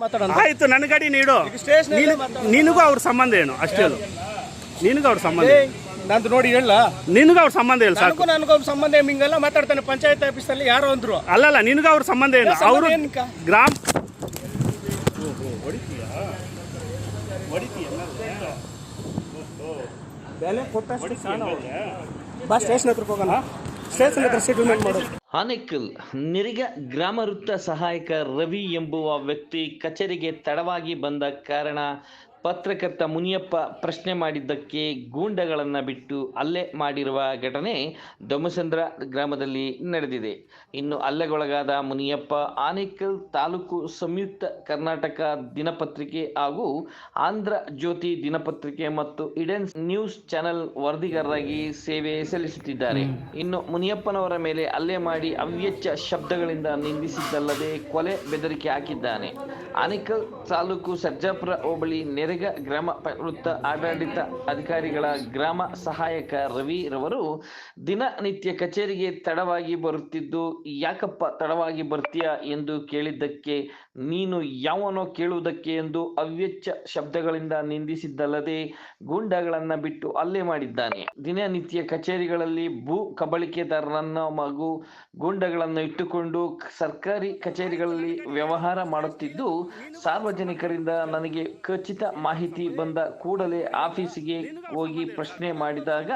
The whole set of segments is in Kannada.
ಮಾತಾಡೋಣ. ಆಯ್ತು ನನ್ನ ಗಾಡಿ ನೀಡು. ನಿನಗೂ ಅವ್ರ ಸಂಬಂಧ ಏನು? ಅಷ್ಟೇ ಅದು. ನಿನಗೂ ಅವ್ರ ಸಂಬಂಧ ನಂದು ನೋಡಿ ಹೇಳ. ನಿನಗೂ ಅವ್ರ ಸಂಬಂಧ ಇಲ್ಲ ಸಾಕು? ನನಗೂ ನನಗೂ ಅವ್ರ ಸಂಬಂಧ ಹಿಂಗೆಲ್ಲ ಮಾತಾಡ್ತಾನೆ ಪಂಚಾಯತ್ ಆಫೀಸಲ್ಲಿ ಯಾರೋ ಅಂದ್ರು. ಅಲ್ಲಲ್ಲ ನಿನಗೂ ಅವ್ರ ಸಂಬಂಧ ಏನು? ಅವರು? ಗ್ರಾಮ ಬೆಲೆ ಕೊಟ್ಟಷ್ಟು ಬಸ್ ಸ್ಟೇಷನ್ ಹತ್ರಕ್ಕೆ ಹೋಗೋಣ. ಆನೇಕಲ್ ನಿರಿಗ ಗ್ರಾಮ ವೃತ್ತ ಸಹಾಯಕ ರವಿ ಎಂಬುವ ವ್ಯಕ್ತಿ ಕಚೇರಿಗೆ ತಡವಾಗಿ ಬಂದ ಕಾರಣ ಪತ್ರಕರ್ತ ಮುನಿಯಪ್ಪ ಪ್ರಶ್ನೆ ಮಾಡಿದ್ದಕ್ಕೆ ಗೂಂಡಗಳನ್ನು ಬಿಟ್ಟು ಹಲ್ಲೆ ಮಾಡಿರುವ ಘಟನೆ ದೊಮಸಂದ್ರ ಗ್ರಾಮದಲ್ಲಿ ನಡೆದಿದೆ. ಇನ್ನು ಹಲ್ಲೆಗೊಳಗಾದ ಮುನಿಯಪ್ಪ ಆನೇಕಲ್ ತಾಲೂಕು ಸಂಯುಕ್ತ ಕರ್ನಾಟಕ ದಿನಪತ್ರಿಕೆ ಹಾಗೂ ಆಂಧ್ರ ಜ್ಯೋತಿ ದಿನಪತ್ರಿಕೆ ಮತ್ತು ಇಡನ್ ನ್ಯೂಸ್ ಚಾನೆಲ್ ವರದಿಗಾರರಾಗಿ ಸೇವೆ ಸಲ್ಲಿಸುತ್ತಿದ್ದಾರೆ. ಇನ್ನು ಮುನಿಯಪ್ಪನವರ ಮೇಲೆ ಹಲ್ಲೆ ಮಾಡಿ ಅವ್ಯಚ್ಚ ಶಬ್ದಗಳಿಂದ ನಿಂದಿಸಿದ್ದಲ್ಲದೆ ಕೊಲೆ ಬೆದರಿಕೆ ಹಾಕಿದ್ದಾನೆ. ಆನೇಕಲ್ ತಾಲೂಕು ಸರ್ಜಾಪುರ ಹೋಬಳಿ ನೆರೆಗ ಗ್ರಾಮ ವೃತ್ತ ಆಡಳಿತ ಅಧಿಕಾರಿಗಳ ಗ್ರಾಮ ಸಹಾಯಕ ರವಿ ರವರು ದಿನನಿತ್ಯ ಕಚೇರಿಗೆ ತಡವಾಗಿ ಬರುತ್ತಿದ್ದು, ಯಾಕಪ್ಪ ತಡವಾಗಿ ಬರ್ತೀಯ ಎಂದು ಕೇಳಿದ್ದಕ್ಕೆ, ನೀನು ಯಾವನೋ ಕೇಳುವುದಕ್ಕೆ ಎಂದು ಅವ್ಯಚ್ಚ ಶಬ್ದಗಳಿಂದ ನಿಂದಿಸಿದ್ದಲ್ಲದೆ ಗೂಂಡಗಳನ್ನ ಬಿಟ್ಟು ಹಲ್ಲೆ ಮಾಡಿದ್ದಾನೆ. ದಿನನಿತ್ಯ ಕಚೇರಿಗಳಲ್ಲಿ ಭೂ ಕಬಳಿಕೆದಾರರನ್ನ ಮಗು ಗೂಂಡಗಳನ್ನು ಇಟ್ಟುಕೊಂಡು ಸರ್ಕಾರಿ ಕಚೇರಿಗಳಲ್ಲಿ ವ್ಯವಹಾರ ಮಾಡುತ್ತಿದ್ದು ಸಾರ್ವಜನಿಕರಿಂದ ನನಗೆ ಖಚಿತ ಮಾಹಿತಿ ಬಂದ ಕೂಡಲೇ ಆಫೀಸಿಗೆ ಹೋಗಿ ಪ್ರಶ್ನೆ ಮಾಡಿದಾಗ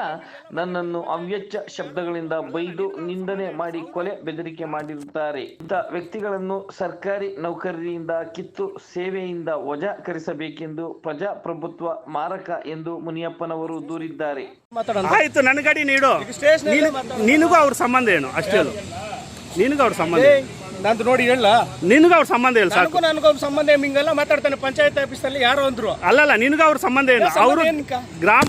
ನನ್ನನ್ನು ಅವ್ಯಚ್ಚ ಶಬ್ದಗಳಿಂದ ಬೈದು ನಿಂದನೆ ಮಾಡಿ ಕೊಲೆ ಬೆದರಿಕೆ ಮಾಡಿರುತ್ತಾರೆ. ಇಂಥ ವ್ಯಕ್ತಿಗಳನ್ನು ಸರ್ಕಾರಿ ನೌಕರಿಯಿಂದ ಕಿತ್ತು ಸೇವೆಯಿಂದ ವಜಾ ಕರೆಸಬೇಕೆಂದು ಪ್ರಜಾಪ್ರಭುತ್ವ ಮಾರಕ ಎಂದು ಮುನಿಯಪ್ಪನವರು ದೂರಿದ್ದಾರೆ. ಆಯ್ತು ನನ್ನ ಗಾಡಿ ನೀಡು. ನಿನಗೂ ಅವ್ರ ಸಂಬಂಧ ಏನು? ಅಷ್ಟೇ ನಿನಗೂ ಅವ್ರ ಸಂಬಂಧ ನಂದು ನೋಡಿ ಹೇಳ. ನಿನಗೂ ಅವ್ರ ಸಂಬಂಧ ಇಲ್ಲ ಸಾಕು. ನನಗೂ ನನಗೂ ಅವ್ರ ಸಂಬಂಧ ಹಿಂಗೆಲ್ಲ ಮಾತಾಡ್ತಾನೆ ಪಂಚಾಯತ್ ಆಫೀಸಲ್ಲಿ ಯಾರೋ ಅಂದ್ರು. ಅಲ್ಲಲ್ಲ ನಿನಗೂ ಅವ್ರ ಸಂಬಂಧ ಇಲ್ಲ. ಸಂಬಂಧ ಅವರು ಏನಕ್ಕ? ಗ್ರಾಮ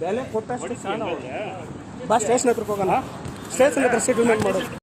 ಬೆಲೆ ಕೊಟ್ಟಷ್ಟು. ಬಾ ಸ್ಟೇಷನ್ ಹತ್ರಕ್ಕೆ ಹೋಗೋಣ. ಸ್ಟೇಷನ್ ಹತ್ರ ಸೆಟಲ್ಮೆಂಟ್ ಮಾಡೋದು